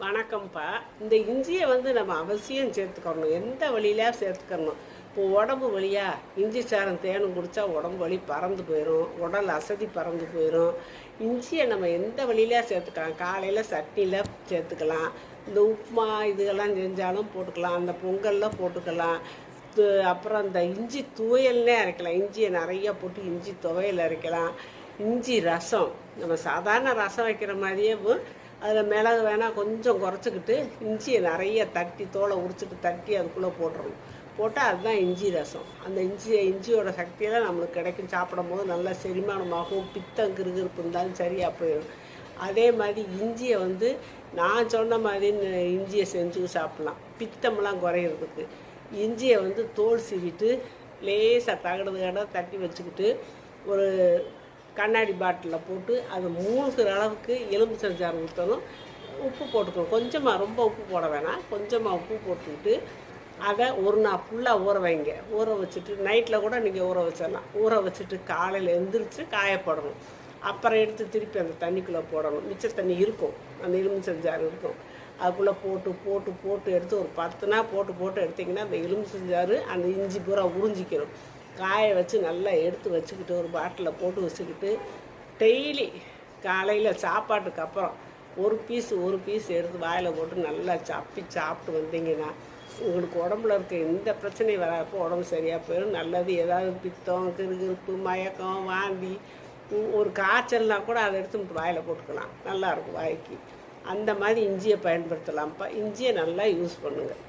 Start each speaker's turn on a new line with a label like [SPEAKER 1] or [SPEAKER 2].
[SPEAKER 1] வணக்கம்ப்பா. இந்த இஞ்சியை வந்து நம்ம அவசியம் சேர்த்துக்கணும். எந்த வழியில சேர்த்துக்கணும்? இப்போ உடம்பு வழியா இஞ்சி சாரம் தேனும் குடித்தா உடம்பு வலி பறந்து போயிடும் உடல் அசதி பறந்து போயிடும் இஞ்சியை நம்ம எந்த வழியில சேர்த்துக்கலாம்? காலையில் சட்னியில் சேர்த்துக்கலாம். இந்த உப்புமா இதுகெல்லாம் செஞ்சாலும் போட்டுக்கலாம். அந்த பொங்கலில் போட்டுக்கலாம். அப்புறம் இந்த இஞ்சி துவையல்னே அரைக்கலாம். இஞ்சியை நிறைய போட்டு இஞ்சி துவையல் அரைக்கலாம். இஞ்சி ரசம். நம்ம சாதாரண ரசம் வைக்கிற மாதிரியே அதில் மிளகு வேணால் கொஞ்சம் குறைச்சிக்கிட்டு இஞ்சியை நிறைய தட்டி தோலை உரிச்சிட்டு தட்டி அதுக்குள்ளே போட்டுறணும். போட்டால் அதுதான் இஞ்சி ரசம். அந்த இஞ்சி இஞ்சியோட சக்தியெல்லாம் நம்மளுக்கு கிடைக்கும். சாப்பிடும் போது நல்லா செரிமானமாகும். பித்தம் கிருகிருப்பு இருந்தாலும் சரியாக போயிடும். அதே மாதிரி இஞ்சியை வந்து நான் சொன்ன மாதிரி இஞ்சியை செஞ்சு சாப்பிட்லாம். பித்தம்லாம் குறையிறதுக்கு. இஞ்சியை வந்து தோல் சீவிட்டு லேசாக தகடு தகடாக தட்டி வச்சுக்கிட்டு ஒரு கண்ணாடி பாட்டிலில் போட்டு அது மூழ்கிற அளவுக்கு எலும்பு செஞ்சார் ஊற்றணும். உப்பு போட்டுக்கணும். கொஞ்சமாக ரொம்ப உப்பு போட வேணாம். கொஞ்சமாக உப்பு போட்டுக்கிட்டு அதை ஒரு நாள் ஃபுல்லாக ஊற வைங்க. ஊற வச்சுட்டு நைட்டில் கூட நீங்கள் ஊற வச்சிடலாம். ஊற வச்சுட்டு காலையில் எந்திரிச்சு காயப்படணும் அப்புறம் எடுத்து திருப்பி அந்த தண்ணிக்குள்ளே போடணும். மிச்ச தண்ணி இருக்கும். அந்த எலும்பு செஞ்சாறு இருக்கும். அதுக்குள்ளே போட்டு போட்டு போட்டு எடுத்து ஒரு பத்து நாள் போட்டு போட்டு எடுத்திங்கன்னா அந்த எலும்பு செஞ்சாறு அந்த இஞ்சி பூரா உறிஞ்சிக்கணும் காய வச்சு நல்லா எடுத்து வச்சுக்கிட்டு ஒரு பாட்டிலில் போட்டு வச்சுக்கிட்டு டெய்லி காலையில் சாப்பாட்டுக்கு அப்புறம் ஒரு பீஸ் ஒரு பீஸ் எடுத்து வாயில் போட்டு நல்லா சப்பி சாப்பிட்டு வந்தீங்கன்னா உங்களுக்கு உடம்புல இருக்க எந்த பிரச்சனையும் வராப்போ உடம்பு சரியாக போயிடும். நல்லது ஏதாவது பித்தம் கிருகிருப்பு மயக்கம் வாந்தி ஒரு காய்ச்சல்னா கூட அதை எடுத்து வாயில் போட்டுக்கலாம். நல்லா இருக்கும் வாய்க்கு. அந்த மாதிரி இஞ்சியை பயன்படுத்தலாம்ப்பா. இஞ்சியை நல்லா யூஸ் பண்ணுங்கள்